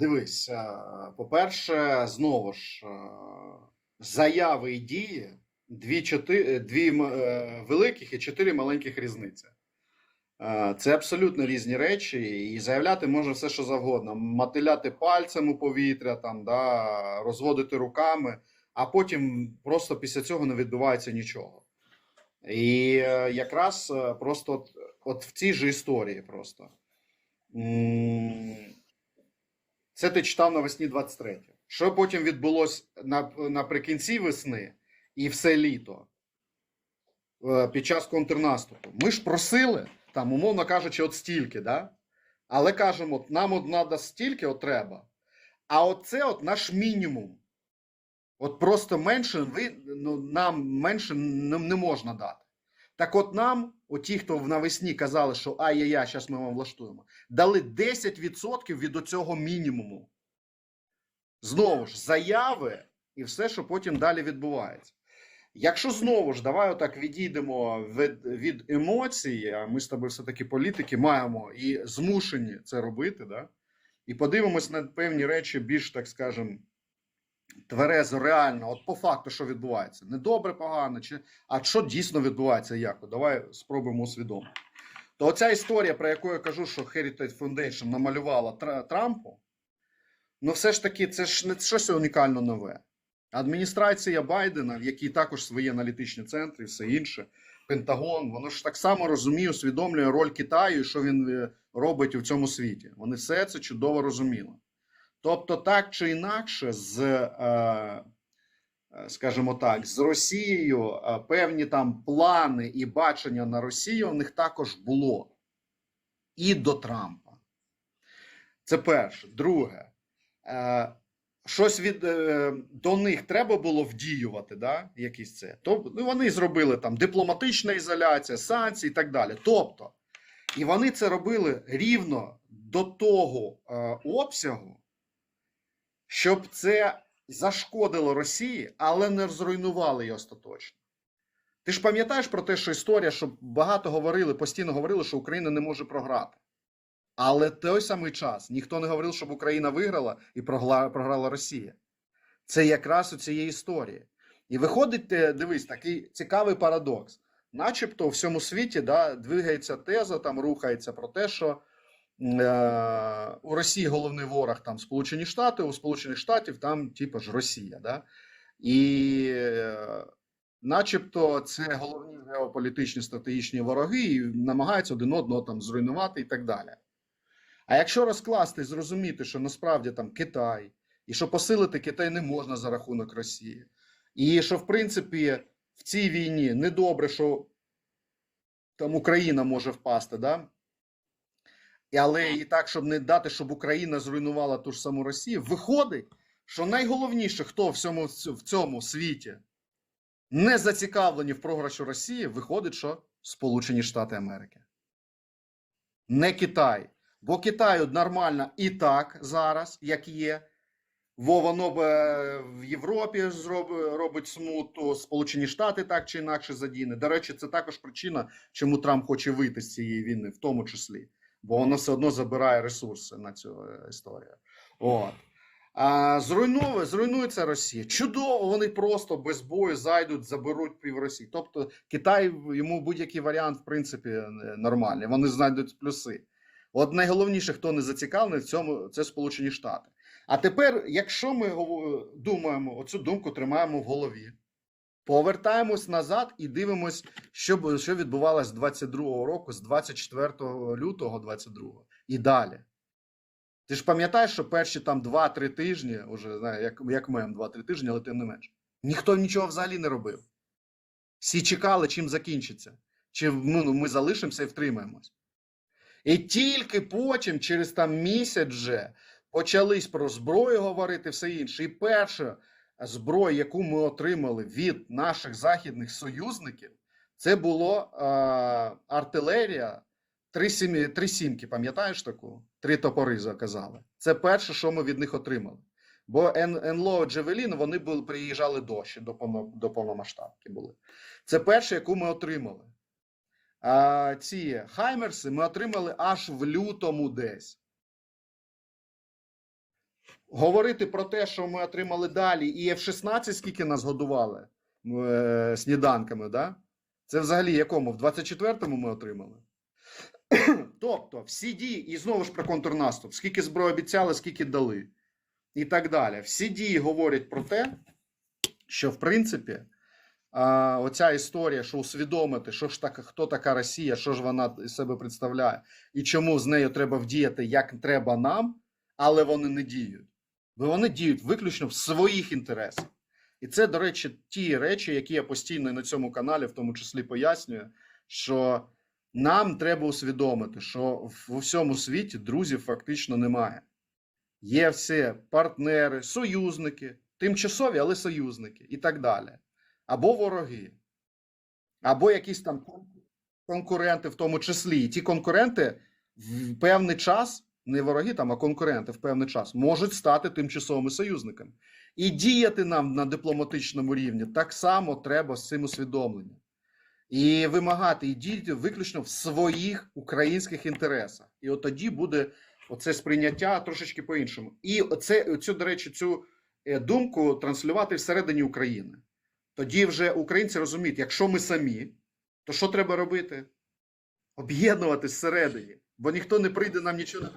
дивись, е, по-перше, знову ж, е, заяви і дії дві, чотири, дві е, великих і чотири маленьких різниці. Це абсолютно різні речі, і заявляти може все, що завгодно. Мотиляти пальцем у повітря, там, да, розводити руками, а потім просто після цього не відбувається нічого. І якраз просто от, от в цій же історії просто. Це ти читав навесні 23. Що потім відбулося наприкінці весни і все літо е, під час контрнаступу? Ми ж просили, там, умовно кажучи, от стільки, да? але кажемо, от нам от треба стільки, от треба. А оце от наш мінімум. От просто менше ви, ну, нам менше не, не можна дати. Так от нам, оті, хто навесні казали, що ай-яй-яй, зараз ми вам влаштуємо, дали 10% від оцього мінімуму. Знову ж, заяви і все, що потім далі відбувається. Якщо знову ж давай отак відійдемо від, від емоцій, а ми з тобою все-таки політики маємо і змушені це робити, да? і подивимось на певні речі більш, так скажемо, тверезо, реально, от по факту, що відбувається. Не добре, погано, чи а що дійсно відбувається, як? Давай спробуємо усвідомити. То оця історія, про яку я кажу, що Heritage Foundation намалювала Тра- Трампу, ну все ж таки, це ж не щось унікально нове. Адміністрація Байдена, в якій також свої аналітичні центри все інше, Пентагон, воно ж так само розуміє, усвідомлює роль Китаю, і що він е, робить у цьому світі. Вони все це чудово розуміли. Тобто, так чи інакше, з, е, е, скажімо так, з Росією е, певні там плани і бачення на Росію в них також було і до Трампа. Це перше. Друге, щось від до них треба було вдіювати, да, якісь це. То ну, вони зробили там дипломатична ізоляція, санкції і так далі. Тобто, і вони це робили рівно до того обсягу, щоб це зашкодило Росії, але не зруйнувало її остаточно. Ти ж пам'ятаєш про те, що історія, що багато говорили, постійно говорили, що Україна не може програти. Але той самий час ніхто не говорив, щоб Україна виграла і програла Росія. Це якраз у цієї історії. І виходить, дивись, такий цікавий парадокс. Начебто у всьому світі да, двигається теза, там рухається про те, що у Росії головний ворог там Сполучені Штати, у Сполучених Штатів там, типу ж, Росія. Да? І е, начебто це головні геополітичні стратегічні вороги і намагаються один одного там зруйнувати і так далі. А якщо розкласти і зрозуміти, що насправді там Китай, і що посилити Китай не можна за рахунок Росії, і що в принципі в цій війні недобре, що там Україна може впасти, да? І, але і так, щоб не дати, щоб Україна зруйнувала ту ж саму Росію, виходить, що найголовніше, хто в цьому, в цьому світі не зацікавлені в програші Росії, виходить, що Сполучені Штати Америки. Не Китай. Бо Китаю нормально і так зараз, як є. Во воно б е, в Європі робить смуту, Сполучені Штати так чи інакше задіне. До речі, це також причина, чому Трамп хоче вийти з цієї війни, в тому числі, бо воно все одно забирає ресурси на цю е, історію. От. А, зруйнує, зруйнується Росія. Чудово, вони просто без бою зайдуть, заберуть пів Росії. Тобто Китай йому будь-який варіант, в принципі, е, нормальний. Вони знайдуть плюси. От найголовніше, хто не зацікавлений в цьому, це Сполучені Штати. А тепер, якщо ми думаємо, оцю думку тримаємо в голові, повертаємось назад і дивимось, що, що відбувалося з 22-го року, з 24 лютого 22-го і далі. Ти ж пам'ятаєш, що перші там 2-3 тижні, уже знає, як, як мем, 2-3 тижні, але тим не менш, ніхто нічого взагалі не робив. Всі чекали, чим закінчиться. Чи ну, ну, ми залишимося і втримаємось. І тільки потім, через там місяць вже, почались про зброю говорити, все інше. І перша зброя, яку ми отримали від наших західних союзників, це було е, артилерія. Три, сімі, три сімки, пам'ятаєш таку? Три топори заказали. Це перше, що ми від них отримали. Бо НЛО Джевелін вони були, приїжджали дощі до, до повномасштабки були. Це перше, яку ми отримали. А ці Хаймерси ми отримали аж в лютому десь. Говорити про те, що ми отримали далі, і F-16 скільки нас годували е, сніданками, да? Це взагалі якому? В 24-му ми отримали. Тобто, всі дії, і знову ж про контрнаступ, скільки зброї обіцяли, скільки дали, і так далі. Всі дії говорять про те, що в принципі. А, оця історія, що усвідомити, що ж так, хто така Росія, що ж вона із себе представляє, і чому з нею треба вдіяти, як треба нам, але вони не діють. Бо вони діють виключно в своїх інтересах. І це, до речі, ті речі, які я постійно на цьому каналі, в тому числі, пояснюю, що нам треба усвідомити, що в всьому світі друзів фактично немає. Є всі партнери, союзники, тимчасові, але союзники і так далі або вороги, або якісь там конкуренти, в тому числі. І ті конкуренти в певний час, не вороги там, а конкуренти в певний час можуть стати тимчасовими союзниками. І діяти нам на дипломатичному рівні так само треба з цим усвідомленням. І вимагати і діяти виключно в своїх українських інтересах. І от тоді буде оце сприйняття трошечки по-іншому. І оце, цю, до речі, цю е, думку транслювати всередині України. Тоді вже українці розуміють, якщо ми самі, то що треба робити? Об'єднуватись всередині, бо ніхто не прийде нам нічого